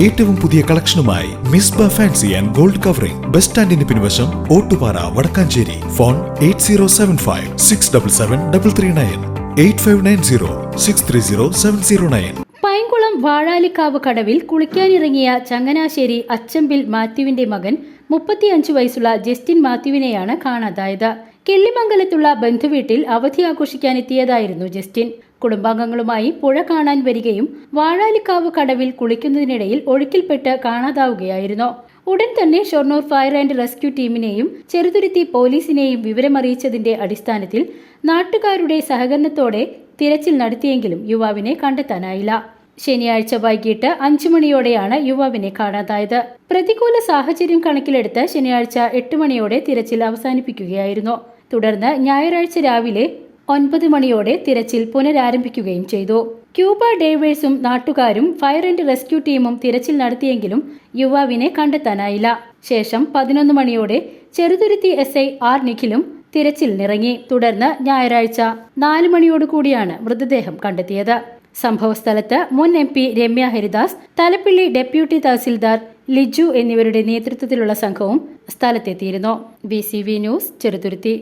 ഏറ്റവും പുതിയ കളക്ഷനുമായി Misba fancy and gold covering. Bus സ്റ്റാൻഡിന് പിൻവശം Ottupara Vadakkanchery. Phone eight zero seven five six double seven double three nine eight five nine zero six three zero seven zero nine. Painkulam Vazhalikkavu കടവിൽ കുളിക്കാനിറങ്ങിയ ചങ്ങനാശ്ശേരി അച്ചമ്പിൽ മാത്യുവിന്റെ മകൻ മുപ്പത്തിയഞ്ച് വയസ്സുള്ള Justin മാത്യുവിനെയാണ് കാണാതായത്. കിള്ളിമംഗലത്തുള്ള ബന്ധുവീട്ടിൽ അവധി ആഘോഷിക്കാനെത്തിയതായിരുന്നു Justin. കുടുംബാംഗങ്ങളുമായി പുഴ കാണാൻ വരികയും വാഴാലിക്കാവ് കടവിൽ കുളിക്കുന്നതിനിടയിൽ ഒഴുക്കിൽപ്പെട്ട് കാണാതാവുകയായിരുന്നു. ഉടൻ തന്നെ ഷൊർണൂർ ഫയർ ആൻഡ് റെസ്ക്യൂ ടീമിനെയും ചെറുതുരുത്തി പോലീസിനെയും വിവരമറിയിച്ചതിന്റെ അടിസ്ഥാനത്തിൽ നാട്ടുകാരുടെ സഹകരണത്തോടെ തിരച്ചിൽ നടത്തിയെങ്കിലും യുവാവിനെ കണ്ടെത്താനായില്ല. ശനിയാഴ്ച വൈകിട്ട് അഞ്ചു മണിയോടെയാണ് യുവാവിനെ കാണാതായത്. പ്രതികൂല സാഹചര്യം കണക്കിലെടുത്ത് ശനിയാഴ്ച എട്ട് മണിയോടെ തിരച്ചിൽ അവസാനിപ്പിക്കുകയായിരുന്നു. തുടർന്ന് ഞായറാഴ്ച രാവിലെ ഒൻപത് മണിയോടെ തിരച്ചിൽ പുനരാരംഭിക്കുകയും ചെയ്തു. ക്യൂബ ഡേവേഴ്സും നാട്ടുകാരും ഫയർ ആൻഡ് റെസ്ക്യൂ ടീമും തിരച്ചിൽ നടത്തിയെങ്കിലും യുവാവിനെ കണ്ടെത്താനായില്ല. ശേഷം പതിനൊന്ന് മണിയോടെ ചെറുതുരുത്തി എസ് ഐ ആർ നിഖിലും തിരച്ചിലിനിറങ്ങി തുടർന്ന് ഞായറാഴ്ച നാല് മണിയോടുകൂടിയാണ് മൃതദേഹം കണ്ടെത്തിയത്. സംഭവസ്ഥലത്ത് മുൻ M P Ramya Haridas Thalappilly deputy tahsildar Liju എന്നിവരുടെ നേതൃത്വത്തിലുള്ള സംഘവും സ്ഥലത്തെത്തിയിരുന്നു. B news Cheruthuruthy.